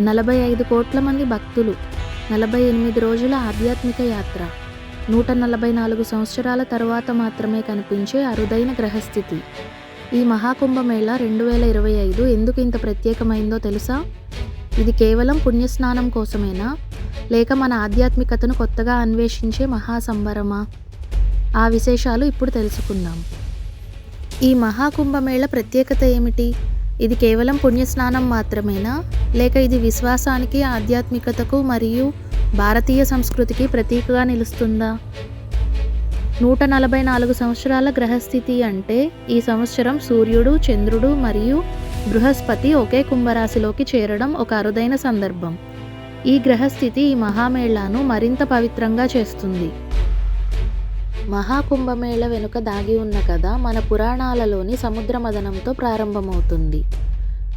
నలభై ఐదు కోట్ల మంది భక్తులు నలభై ఎనిమిది రోజుల ఆధ్యాత్మిక యాత్ర నూట నలభై నాలుగు సంవత్సరాల తర్వాత మాత్రమే కనిపించే అరుదైన గ్రహస్థితి. ఈ మహాకుంభమేళ రెండు వేల ఇరవై ఐదు ఎందుకు ఇంత ప్రత్యేకమైందో తెలుసా? ఇది కేవలం పుణ్యస్నానం కోసమేనా? లేక మన ఆధ్యాత్మికతను కొత్తగా అన్వేషించే మహాసంబరమా? ఆ విశేషాలు ఇప్పుడు తెలుసుకుందాం. ఈ మహాకుంభమేళ ప్రత్యేకత ఏమిటి? ఇది కేవలం పుణ్యస్నానం మాత్రమేనా? లేక ఇది విశ్వాసానికి ఆధ్యాత్మికతకు మరియు భారతీయ సంస్కృతికి ప్రతీకగా నిలుస్తుందా? నూట నలభై నాలుగు సంవత్సరాల గ్రహస్థితి అంటే ఈ సంవత్సరం సూర్యుడు చంద్రుడు మరియు బృహస్పతి ఒకే కుంభరాశిలోకి చేరడం ఒక అరుదైన సందర్భం. ఈ గ్రహస్థితి ఈ మహామేళాను మరింత పవిత్రంగా చేస్తుంది. మహాకుంభమేళ వెనుక దాగి ఉన్న కథ మన పురాణాలలోని సముద్ర మదనంతో ప్రారంభమవుతుంది.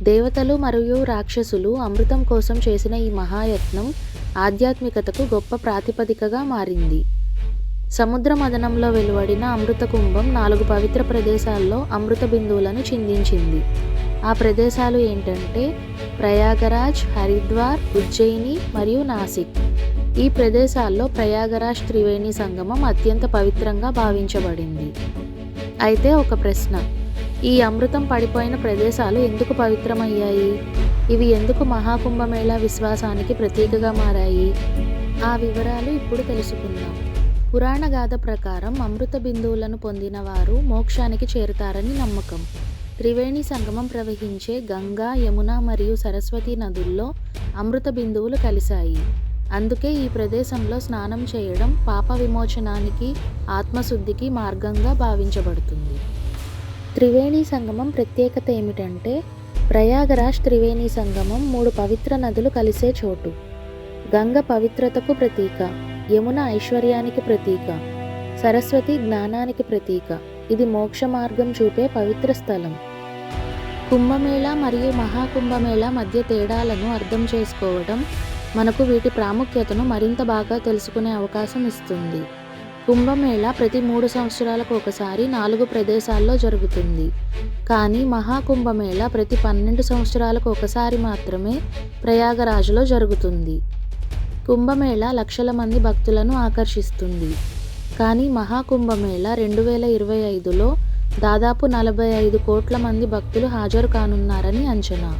దేవతలు మరియు రాక్షసులు అమృతం కోసం చేసిన ఈ మహాయత్నం ఆధ్యాత్మికతకు గొప్ప ప్రాతిపదికగా మారింది. సముద్ర మదనంలో వెలువడిన అమృత కుంభం నాలుగు పవిత్ర ప్రదేశాల్లో అమృత బిందువులను చిందించింది. ఆ ప్రదేశాలు ఏంటంటే ప్రయాగరాజ్ హరిద్వార్ ఉజ్జయిని మరియు నాసిక్. ఈ ప్రదేశాల్లో ప్రయాగరాజ్ త్రివేణి సంగమం అత్యంత పవిత్రంగా భావించబడింది. అయితే ఒక ప్రశ్న ఈ అమృతం పడిపోయిన ప్రదేశాలు ఎందుకు పవిత్రమయ్యాయి? ఇవి ఎందుకు మహాకుంభమేళా విశ్వాసానికి ప్రతీకగా మారాయి? ఆ వివరాలు ఇప్పుడు తెలుసుకుందాం. పురాణ గాథ ప్రకారం అమృత బిందువులను పొందిన వారు మోక్షానికి చేరుతారని నమ్మకం. త్రివేణి సంగమం ప్రవహించే గంగా యమున మరియు సరస్వతి నదుల్లో అమృత బిందువులు కలిశాయి. అందుకే ఈ ప్రదేశంలో స్నానం చేయడం పాప విమోచనానికి ఆత్మశుద్ధికి మార్గంగా భావించబడుతుంది. త్రివేణి సంగమం ప్రత్యేకత ఏమిటంటే ప్రయాగరాజ్ త్రివేణి సంగమం మూడు పవిత్ర నదులు కలిసే చోటు. గంగ పవిత్రతకు ప్రతీక యమున ఐశ్వర్యానికి ప్రతీక సరస్వతి జ్ఞానానికి ప్రతీక. ఇది మోక్ష మార్గం చూపే పవిత్ర స్థలం. కుంభమేళ మరియు మహాకుంభమేళ మధ్య తేడాలను అర్థం చేసుకోవడం మనకు వీటి ప్రాముఖ్యతను మరింత బాగా తెలుసుకునే అవకాశం ఇస్తుంది. కుంభమేళ ప్రతి మూడు సంవత్సరాలకు ఒకసారి నాలుగు ప్రదేశాల్లో జరుగుతుంది. కానీ మహాకుంభమేళ ప్రతి పన్నెండు సంవత్సరాలకు ఒకసారి మాత్రమే ప్రయాగరాజులో జరుగుతుంది. కుంభమేళ లక్షల మంది భక్తులను ఆకర్షిస్తుంది. కానీ మహాకుంభమేళ రెండు వేల ఇరవై ఐదులో దాదాపు నలభై ఐదు కోట్ల మంది భక్తులు హాజరు కానున్నారని అంచనా.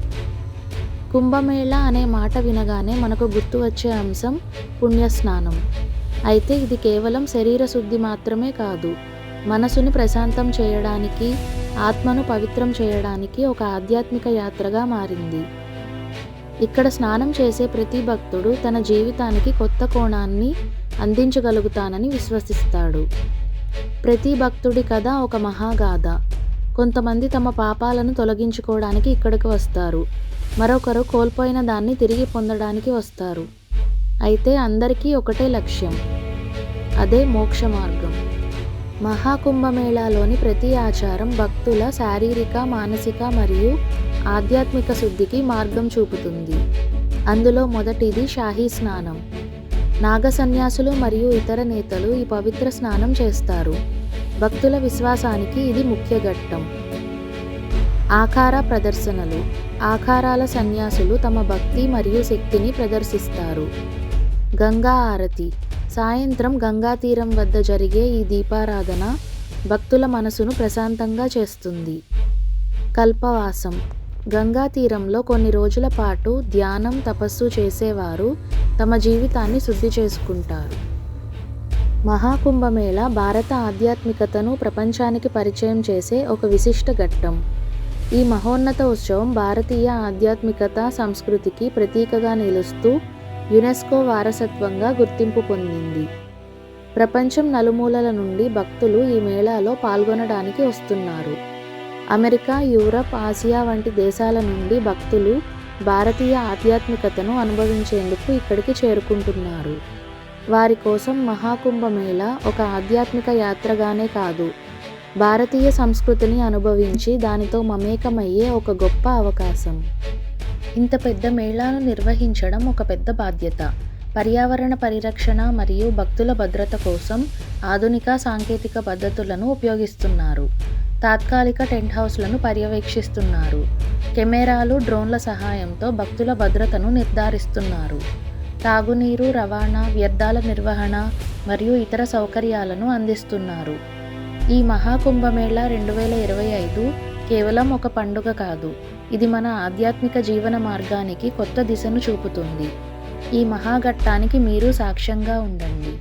కుంభమేళ అనే మాట వినగానే మనకు గుర్తు వచ్చే అంశం పుణ్యస్నానం. అయితే ఇది కేవలం శరీర శుద్ధి మాత్రమే కాదు మనసుని ప్రశాంతం చేయడానికి ఆత్మను పవిత్రం చేయడానికి ఒక ఆధ్యాత్మిక యాత్రగా మారింది. ఇక్కడ స్నానం చేసే ప్రతి భక్తుడు తన జీవితానికి కొత్త కోణాన్ని అందించగలుగుతానని విశ్వసిస్తాడు. ప్రతి భక్తుడి కథ ఒక మహాగాథ. కొంతమంది తమ పాపాలను తొలగించుకోవడానికి ఇక్కడికి వస్తారు. మరొకరు కోల్పోయిన దాన్ని తిరిగి పొందడానికి వస్తారు. అయితే అందరికీ ఒకటే లక్ష్యం. అదే మోక్ష మార్గం. మహాకుంభమేళాలోని ప్రతి ఆచారం భక్తుల శారీరక మానసిక మరియు ఆధ్యాత్మిక శుద్ధికి మార్గం చూపుతుంది. అందులో మొదటిది షాహీ స్నానం. నాగ సన్యాసులు మరియు ఇతర నేతలు ఈ పవిత్ర స్నానం చేస్తారు. భక్తుల విశ్వాసానికి ఇది ముఖ్య ఘట్టం. ఆకార ప్రదర్శనలు. ఆకారాల సన్యాసులు తమ భక్తి మరియు శక్తిని ప్రదర్శిస్తారు. గంగా ఆరతి. సాయంత్రం గంగా తీరం వద్ద జరిగే ఈ దీపారాధన భక్తుల మనసును ప్రశాంతంగా చేస్తుంది. కల్పవాసం. గంగా తీరంలో కొన్ని రోజుల పాటు ధ్యానం తపస్సు చేసేవారు తమ జీవితాన్ని శుద్ధి చేసుకుంటారు. మహాకుంభమేళ భారత ఆధ్యాత్మికతను ప్రపంచానికి పరిచయం చేసే ఒక విశిష్ట ఘట్టం. ఈ మహోన్నత ఉత్సవం భారతీయ ఆధ్యాత్మికత సంస్కృతికి ప్రతీకగా నిలుస్తూ యునెస్కో వారసత్వంగా గుర్తింపు పొందింది. ప్రపంచం నలుమూలల నుండి భక్తులు ఈ మేళాలో పాల్గొనడానికి వస్తున్నారు. అమెరికా యూరప్ ఆసియా వంటి దేశాల నుండి భక్తులు భారతీయ ఆధ్యాత్మికతను అనుభవించేందుకు ఇక్కడికి చేరుకుంటున్నారు. వారి కోసం మహాకుంభమేళ ఒక ఆధ్యాత్మిక యాత్రగానే కాదు భారతీయ సంస్కృతిని అనుభవించి దానితో మమేకమయ్యే ఒక గొప్ప అవకాశం. ఇంత పెద్ద మేళాను నిర్వహించడం ఒక పెద్ద బాధ్యత. పర్యావరణ పరిరక్షణ మరియు భక్తుల భద్రత కోసం ఆధునిక సాంకేతిక పద్ధతులను ఉపయోగిస్తున్నారు. తాత్కాలిక టెంట్ హౌస్లను పర్యవేక్షిస్తున్నారు. కెమెరాలు డ్రోన్ల సహాయంతో భక్తుల భద్రతను నిర్ధారిస్తున్నారు. తాగునీరు రవాణా వ్యర్థాల నిర్వహణ మరియు ఇతర సౌకర్యాలను అందిస్తున్నారు. ఈ మహాకుంభమేళ రెండు వేల ఇరవై ఐదు కేవలం ఒక పండుగ కాదు. ఇది మన ఆధ్యాత్మిక జీవన మార్గానికి కొత్త దిశను చూపుతుంది. ఈ మహాఘట్టానికి మీరు సాక్ష్యంగా ఉండండి.